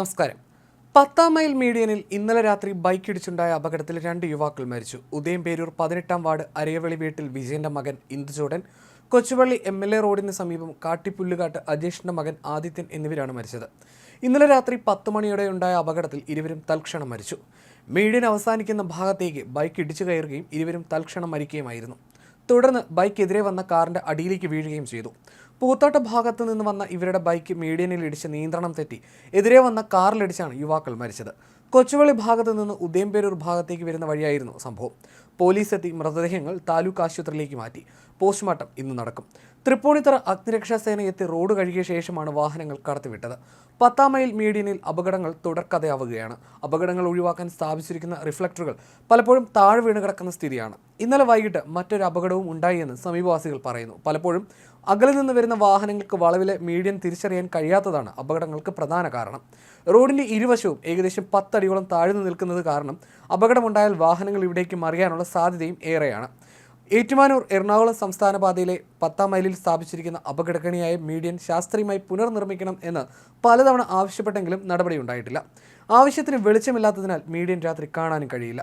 നമസ്കാരം. പത്താം മൈൽ മീഡിയനിൽ ഇന്നലെ രാത്രി ബൈക്ക് ഇടിച്ചുണ്ടായ അപകടത്തിൽ രണ്ട് യുവാക്കൾ മരിച്ചു. ഉദയംപേരൂർ പതിനെട്ടാം വാർഡ് അരയവളി വീട്ടിൽ വിജയന്റെ മകൻ Induchoodan Kochuvalli M L A റോഡിന് സമീപം കാട്ടിപ്പുല്ലുകാട്ട് അജേഷിന്റെ മകൻ ആദിത്യൻ എന്നിവരാണ് മരിച്ചത്. ഇന്നലെ രാത്രി പത്ത് മണിയോടെ ഉണ്ടായ അപകടത്തിൽ ഇരുവരും തൽക്ഷണം മരിച്ചു. മീഡിയൻ അവസാനിക്കുന്ന ഭാഗത്തേക്ക് ബൈക്ക് ഇടിച്ചു കയറുകയും ഇരുവരും തൽക്ഷണം മരിക്കുകയുമായിരുന്നു. തുടർന്ന് ബൈക്ക് എതിരെ വന്ന കാറിന്റെ അടിയിലേക്ക് വീഴുകയും ചെയ്തു. പൂത്തോട്ട ഭാഗത്തു നിന്ന് വന്ന ഇവരുടെ ബൈക്ക് മീഡിയനിൽ ഇടിച്ച് നിയന്ത്രണം തെറ്റി. എതിരെ വന്ന കാറിലിടിച്ചാണ് യുവാക്കൾ മരിച്ചത്. കൊച്ചുവള്ളി ഭാഗത്തു നിന്ന് ഉദയംപേരൂർ ഭാഗത്തേക്ക് വരുന്ന വഴിയായിരുന്നു സംഭവം. പോലീസ് എത്തി മൃതദേഹങ്ങൾ താലൂക്ക് ആശുപത്രിയിലേക്ക് മാറ്റി. പോസ്റ്റ്മോർട്ടം ഇന്ന് നടക്കും. തൃപ്പൂണിത്തറ അഗ്നിരക്ഷാ സേന എത്തി റോഡ് കഴുകിയ ശേഷമാണ് വാഹനങ്ങൾ കടത്തിവിട്ടത്. പത്താം മൈൽ മീഡിയനിൽ അപകടങ്ങൾ തുടർക്കഥയാവുകയാണ്. അപകടങ്ങൾ ഒഴിവാക്കാൻ സ്ഥാപിച്ചിരിക്കുന്ന റിഫ്ലക്ടറുകൾ പലപ്പോഴും താഴെ വീണ് കിടക്കുന്ന സ്ഥിതിയാണ്. ഇന്നലെ വൈകിട്ട് മറ്റൊരു അപകടവും ഉണ്ടായി എന്ന് സമീപവാസികൾ പറയുന്നു. പലപ്പോഴും അകലിൽ നിന്ന് വരുന്ന വാഹനങ്ങൾക്ക് വളവിലെ മീഡിയൻ തിരിച്ചറിയാൻ കഴിയാത്തതാണ് അപകടങ്ങൾക്ക് പ്രധാന കാരണം. റോഡിന്റെ ഇരുവശവും ഏകദേശം പത്തടിയോളം താഴ്ന്നു നിൽക്കുന്നത് കാരണം അപകടമുണ്ടായാൽ വാഹനങ്ങൾ ഇവിടേക്ക് മറിയാനുള്ള സാധ്യതയും ഏറെയാണ്. ഏറ്റുമാനൂർ എറണാകുളം സംസ്ഥാന പാതയിലെ പത്താം മൈലിൽ സ്ഥാപിച്ചിരിക്കുന്ന അപകടക്കണിയായ മീഡിയൻ ശാസ്ത്രീയമായി പുനർനിർമ്മിക്കണം എന്ന് പലതവണ ആവശ്യപ്പെട്ടെങ്കിലും നടപടിയുണ്ടായിട്ടില്ല ആവശ്യത്തിന് വെളിച്ചമില്ലാത്തതിനാൽ മീഡിയൻ രാത്രി കാണാനും കഴിയില്ല.